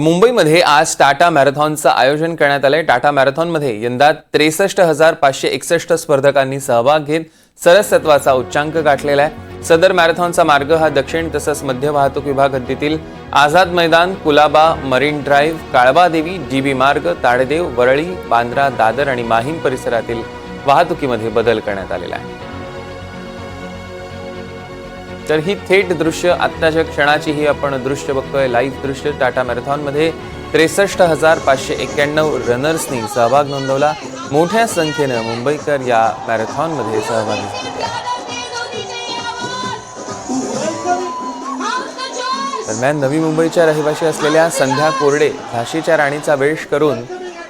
मुंबईमध्ये आज टाटा मॅरेथॉनचं आयोजन करण्यात आलंय. टाटा मॅरेथॉनमध्ये यंदा त्रेसष्ट हजार पाचशे एकसष्ट स्पर्धकांनी सहभाग घेत सरसत्वाचा उच्चांक गाठलेला आहे. सदर मॅरेथॉनचा मार्ग हा दक्षिण तसंच मध्य वाहतूक विभाग हद्दीतील Azad Maidan Colaba marine drive Kalbadevi G B Marg ताडदेव Worli Bandra Dadar आणि माहीम परिसरातील वाहतुकीमध्ये बदल करण्यात आलेला आहे. तर ही थेट दृश्य आत्ताच्या क्षणाची ही आपण दृश्य बघतोय. लाईव्ह दृश्य टाटा मॅरेथॉनमध्ये त्रेसष्ट हजार पाचशे एक्क्याण्णव रनर्सनी सहभाग नोंदवला. मोठ्या संख्येनं मुंबईकर या मॅरेथॉनमध्ये सहभागी झाले दरम्यान नवी मुंबईच्या रहिवाशी असलेल्या संध्या कोरडे झाशीच्या राणीचा वेश करून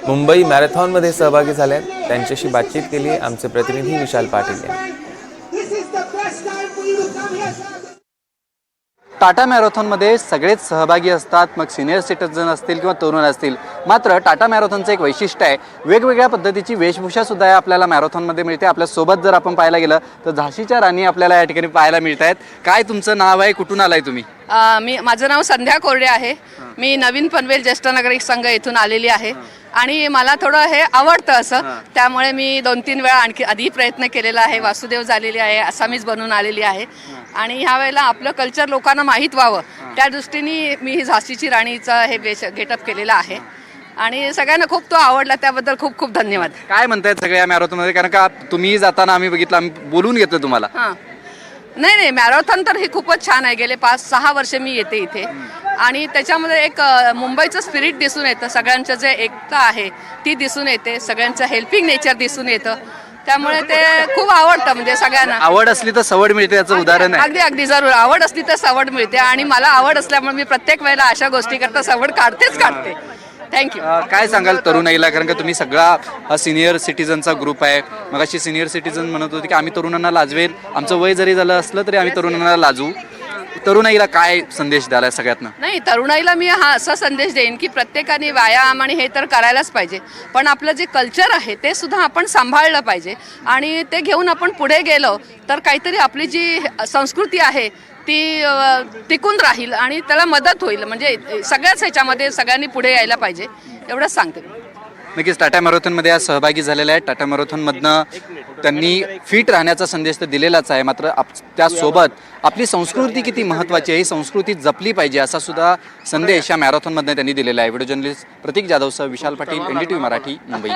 मुंबई मॅरेथॉनमध्ये सहभागी झाल्यात त्यांच्याशी बातचीत केली आमचे प्रतिनिधी विशाल पाटील यांनी. टाटा मॅरेथॉनमध्ये सगळेच सहभागी असतात मग सिनियर सिटीजन असतील किंवा तरुण असतील. मात्र टाटा मॅरेथॉनचं एक वैशिष्ट्य आहे वेगवेगळ्या पद्धतीची वेशभूषा सुद्धा आहे आपल्याला मॅरेथॉनमध्ये मिळते. आपल्यासोबत जर आपण पाहायला गेलं तर झाशीच्या राणी आपल्याला या ठिकाणी पाहायला मिळत आहेत काय तुमचं नाव आहे? कुठून आलाय तुम्ही? अ, मी माझं नाव संध्या कोरडे आहे. मी नवीन पनवेल ज्येष्ठ नागरिक संघ इथून आलेली आहे. आणि मला थोडं हे आवडतं असं. त्यामुळे मी दोन तीन वेळा आणखी आधी प्रयत्न केलेला आहे. वासुदेव झालेली आहे असामीच बनून आलेली आहे. आणि ह्या वेळेला आपलं कल्चर लोकांना माहीत व्हावं. त्या दृष्टीने मी ही झाशीची राणीचा हे वेश गेटअप केलेला आहे. आणि सगळ्यांना खूप तो आवडला. त्याबद्दल खूप खूप धन्यवाद. काय म्हणतायत सगळ्या मॅरेथॉनमध्ये? कारण का तुम्ही जाताना आम्ही बघितलं आम्ही बोलून घेतलं तुम्हाला. हां. नाही नाही मॅरेथॉन तर हे खूपच छान आहे. गेले पाच सहा वर्ष मी येते इथे. आणि त्याच्यामध्ये एक मुंबईचं स्पिरिट दिसून येतं. सगळ्यांचं जे एकता आहे ती दिसून येते. सगळ्यांचं हेल्पिंग नेचर दिसून येतं. त्यामुळे ते खूप आवडतं म्हणजे सगळ्यांना. आवड असली तर सवड मिळते याचं उदाहरण आहे. अगदी अगदी. जरूर आवड असली तर सवड मिळते. आणि मला आवड असल्यामुळे मी प्रत्येक वेळेला अशा गोष्टी करता सवड काढतेच काढते. थँक्यू अ, काय सांगाल तरुणाईला? कारण का तुम्ही सगळा हा सिनियर सिटीजनचा ग्रुप आहे. मग अशी सिनियर सिटीजन म्हणत होते की आम्ही तरुणांना लाजवेल आमचं वय जरी झालं असलं तरी आम्ही तरुणांना लाजू. तरुणाईला काय संदेश द्याला सगळ्यातनं? नाही तरुणाईला मी हा असा संदेश देईन की प्रत्येकाने व्यायाम आणि हे तर करायलाच पाहिजे. पण आपलं जे कल्चर आहे ते सुद्धा आपण सांभाळलं पाहिजे. आणि ते घेऊन आपण पुढे गेलो तर काहीतरी आपली जी संस्कृती आहे ती टिकून राहील आणि त्याला मदत होईल. म्हणजे सगळ्याच ह्याच्यामध्ये सगळ्यांनी पुढे यायला पाहिजे एवढंच सांगते. नक्कीच टाटा मॅरेथॉनमध्ये आज सहभागी झालेला आहेत. टाटा मॅरेथॉनमधनं त्यांनी फिट राहण्याचा संदेश तर दिलेलाच आहे. मात्र आप त्यासोबत आपली संस्कृती किती महत्त्वाची आहे ही संस्कृती जपली पाहिजे असा सुद्धा संदेश या मॅरेथॉनमधनं त्यांनी दिलेला आहे. Video journalist Prateek जाधवसह Vishal Patil N D T V Marathi Mumbai.